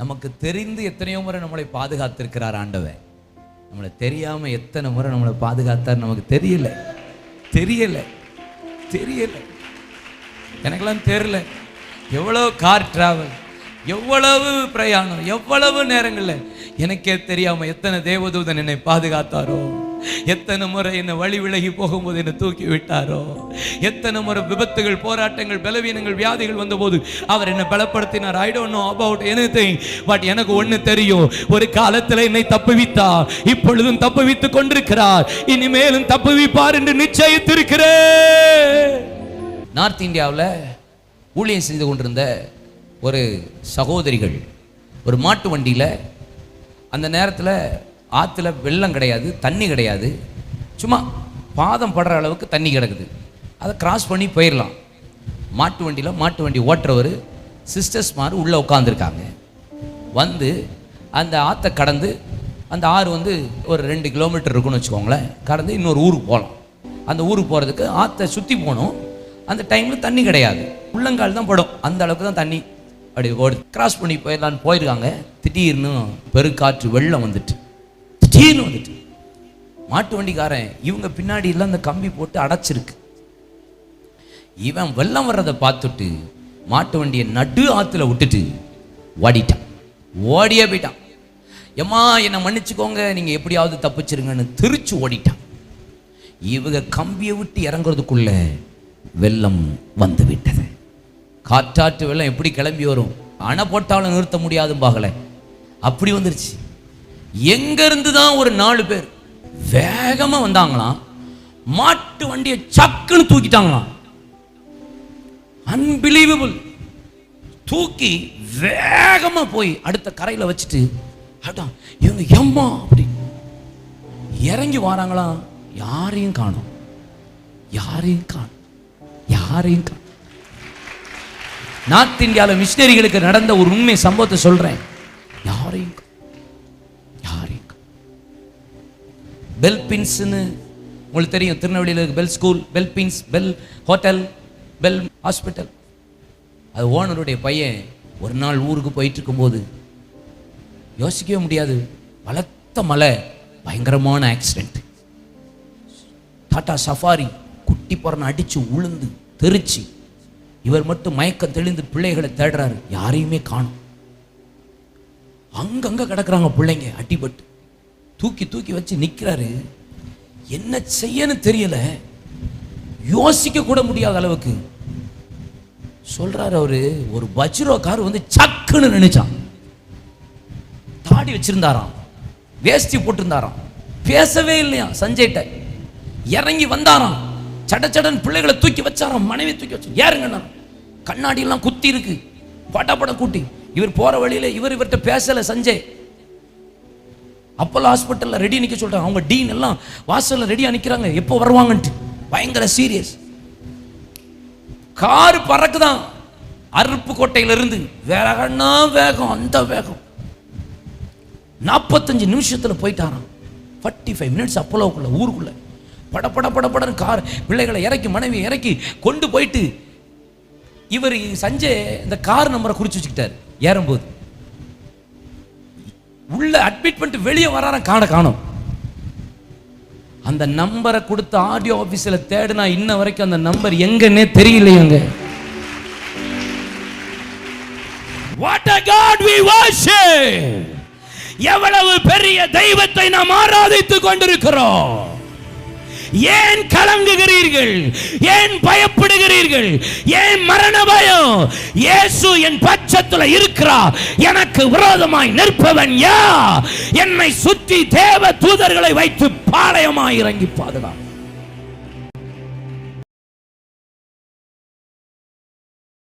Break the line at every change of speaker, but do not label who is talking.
நமக்கு தெரிந்து எத்தனையோ முறை நம்மளை பாதுகாத்திருக்கிறார் ஆண்டவன் நம்மளை தெரியாம எத்தனை முறை நம்மளை பாதுகாத்தார் நமக்கு தெரியல. தெரியல. தெரியல. எனக்கெல்லாம் தெரியல. எவ்வளவு கார் டிராவல் எவ்வளவு பிரயாணம் எவ்வளவு நேரங்கள்ல எனக்கே தெரியாம எத்தனை தேவதூதன் என்னை பாதுகாத்தாரோ. எத்தனை முறை என்னை வழி விலகி போகும்போது என்னை தூக்கி விட்டாரோ? எத்தனை முறை விபத்துகள் போராட்டங்கள் பலவீனங்கள் வியாதிகள் வந்தபோது அவர் என்னை பலப்படுத்தினார். I don't know about anything but எனக்கு ஒண்ணு தெரியும். ஒரு காலத்துல என்னை தப்புவித்தார் இப்பொழுதும் தப்புவித்துக் கொண்டிருக்கிறார். இனிமேலும் தப்புவிப்பார் என்று நிச்சயித்திருக்கிறேன். நார்த் இந்தியாவில் ஊழியம் செய்து கொண்டிருந்த ஒரு சகோதரிகள் ஒரு மாட்டு வண்டியில் அந்த நேரத்தில் ஆற்றுல வெள்ளம் கிடையாது தண்ணி கிடையாது. சும்மா பாதம் படுற அளவுக்கு தண்ணி கிடக்குது. அதை கிராஸ் பண்ணி போயிடலாம் மாட்டு வண்டியில் மாட்டு வண்டி ஓட்டுறவர் சிஸ்டர்ஸ் மாதிரி உள்ளே உட்காந்துருக்காங்க வந்து அந்த ஆற்றை கடந்து அந்த ஆறு வந்து ஒரு ரெண்டு கிலோமீட்டர் இருக்குன்னு வச்சுக்கோங்களேன். கடந்து இன்னொரு ஊருக்கு போகலாம். அந்த ஊருக்கு போகிறதுக்கு ஆற்றை சுற்றி போகணும். அந்த டைமில் தண்ணி கிடையாது. உள்ளங்கால் தான் படும். அந்த அளவுக்கு தான் தண்ணி அப்படி ஓடு கிராஸ் பண்ணி போயிடலான்னு போயிருக்காங்க. திடீர்னு பெருக்காற்று வெள்ளம் வந்துட்டு. திடீர்னு வந்துட்டு. மாட்டு வண்டிக்காரன் இவங்க பின்னாடி எல்லாம் அந்த கம்பி போட்டு அடைச்சிருக்கு. இவன் வெள்ளம் வர்றதை பார்த்துட்டு மாட்டு வண்டியை நடு ஆற்றுல விட்டுட்டு ஓடிட்டான். ஓடியே போயிட்டான். எம்மா என்னை மன்னிச்சுக்கோங்க நீங்கள் எப்படியாவது தப்பிச்சிருங்கன்னு திருச்சு ஓடிட்டான். இவங்க கம்பியை விட்டு இறங்குறதுக்குள்ள வெள்ளம் வந்து விட்டது. காற்றாற்று வெள்ளம் எப்படி கிளம்பி வரும்? அணை போட்டாலும் நிறுத்த முடியாதும்பாகல. அப்படி வந்துருச்சு. எங்கேருந்து தான் ஒரு நாலு பேர் வேகமா வந்தாங்களாம். மாட்டு வண்டியை சக்குன்னு தூக்கிட்டாங்களாம். அன்பிலீவபிள் தூக்கி வேகமா போய் அடுத்த கரையில வச்சுட்டு அதான் இவங்க எம்மா அப்படி. இறங்கி வராங்களாம். யாரையும் காணோம். யாரையும் காணோம். யாரையும் காணோம். நார்த் இந்தியாவில் மிஷினரிகளுக்கு நடந்த ஒரு உண்மை சம்பவத்தை சொல்றேன். பெல் பின்ஸ்னு உங்களுக்கு தெரியும். திருநெல்வேலியில் இருக்கு bell school bell pins bell hotel bell hospital அது ஓனருடைய பையன் ஒரு நாள் ஊருக்கு போயிட்டு இருக்கும்போது யோசிக்கவே முடியாது. பலத்த மலை பயங்கரமான ஆக்சிடெண்ட் டாட்டா சஃபாரி குட்டி புறனை அடித்து உளுந்து தெரிச்சு. இவர் மட்டும் மயக்கம் தெளிந்து பிள்ளைகளை தேடுறாரு. யாரையுமே காணும். அங்கங்கே கிடக்குறாங்க பிள்ளைங்க அடிபட்டு. தூக்கி தூக்கி வச்சு நிக்கிறாரு. என்ன செய்யன்னு தெரியல. யோசிக்க கூட முடியாத அளவுக்கு. சொல்றாரு அவரு ஒரு பஜ்ரோ கார் வந்து சக்குன்னு நினைச்சான் தாடி வச்சிருந்தாராம். வேஷ்டி போட்டிருந்தாராம். பேசவே இல்லையா சஞ்சய்ட்ட இறங்கி வந்தாராம். சட சடன் பிள்ளைகளை தூக்கி வச்சாராம். மனைவி தூக்கி வச்சு ஏறுங்க கண்ணாடி எல்லாம் குத்தி இருக்கு. பட கூட்டி. இவர் போற வழியில இவர் இவர்கிட்ட பேசல சஞ்சய். அப்போல்லாம் ஹாஸ்பிட்டலில் ரெடி நிற்க சொல்கிறாங்க அவங்க டீன் எல்லாம் வாசலில் ரெடியாக நிற்கிறாங்க எப்போ வருவாங்கன்ட்டு. பயங்கர சீரியஸ் கார் பறக்குதான். அருப்புக்கோட்டையில இருந்து வேகன்னா வேகம் அந்த வேகம். நாற்பத்தஞ்சு நிமிஷத்தில் போயிட்டாராம். ஃபார்ட்டி ஃபைவ் மினிட்ஸ் அப்போலோக்குள்ள ஊருக்குள்ள. பட பட பட படன்னு கார் பிள்ளைகளை இறக்கி மனைவி இறக்கி கொண்டு போயிட்டு இவர் சஞ்சய் இந்த கார் நம்பரை குறிச்சு வச்சுக்கிட்டார். ஏறும்போது. உள்ள அட்மிட் பண்ணிட்டு வெளியே வராராம் காண காணும். அந்த நம்பரை கொடுத்த ஆடியோ ஆஃபீஸில் தேடுனா இன்ன வரைக்கும் அந்த நம்பர் எங்கன்னே தெரியலையேங்க What a God we worship! எவ்வளவு பெரிய தெய்வத்தை நாம் ஆராதித்துக் கொண்டிருக்கிறோம். ஏன் கலங்குகிறீர்கள்? ஏன் பயப்படுகிறீர்கள்? ஏன் மரண பயம்? இயேசு என் பட்சத்துல இருக்கிறா. எனக்கு விரோதமாய் நிற்பவன் யா என்னை சுற்றி தேவ தூதர்களை வைத்து பாளையமாய் இறங்கி பாதுகாப்பு